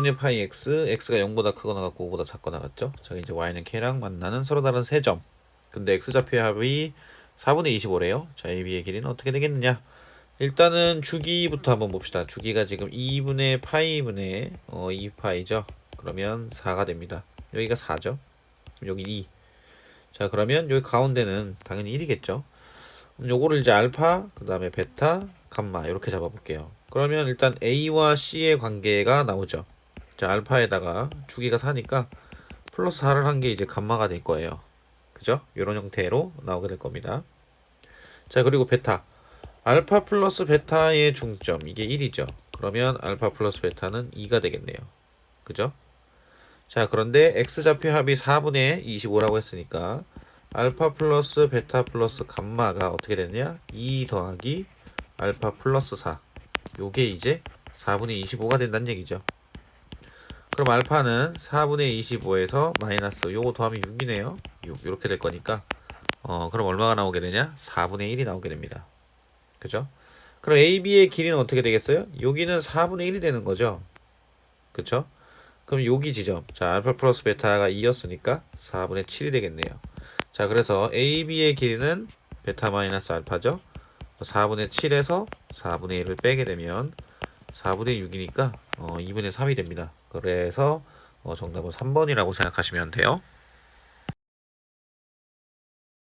2분의 파이 x, x가 0보다 크거나 같고 5보다 작거나 같죠? 자, 이제 y는 k랑 만나는 서로 다른 세 점. 근데 x좌표의 합이 4분의 25래요. 자, ab의 길이는 어떻게 되겠느냐? 일단은 주기부터 한번 봅시다. 주기가 지금 2분의 파이분의 어, 2파이죠. 그러면 4가 됩니다. 여기가 4죠. 여기 2. 자, 그러면 여기 가운데는 당연히 1이겠죠. 요거를 이제 알파, 그 다음에 베타, 감마 이렇게 잡아볼게요. 그러면 일단 A와 C의 관계가 나오죠. 자, 알파에다가 주기가 4니까 플러스 4를 한 게 이제 감마가 될 거예요. 그죠? 이런 형태로 나오게 될 겁니다. 자, 그리고 베타. 알파 플러스 베타의 중점, 이게 1이죠. 그러면 알파 플러스 베타는 2가 되겠네요. 그죠? 자, 그런데 X좌표 합이 4분의 25라고 했으니까 알파 플러스 베타 플러스 감마가 어떻게 되느냐? 2 더하기 알파 플러스 4. 요게 이제 4분의 25가 된다는 얘기죠. 그럼 알파는 4분의 25에서 마이너스 요거 더하면 6이네요. 6 이렇게 될 거니까 어 그럼 얼마가 나오게 되냐? 4분의 1이 나오게 됩니다. 그죠? 그럼 AB의 길이는 어떻게 되겠어요? 여기는 4분의 1이 되는 거죠. 그쵸? 그럼 여기 지점. 자, 알파 플러스 베타가 2였으니까 4분의 7이 되겠네요. 자, 그래서 AB의 길이는 베타 마이너스 알파죠. 4분의 7에서 4분의 1을 빼게 되면 4분의 6이니까 어, 2분의 3이 됩니다. 그래서 어, 정답은 3번이라고 생각하시면 돼요.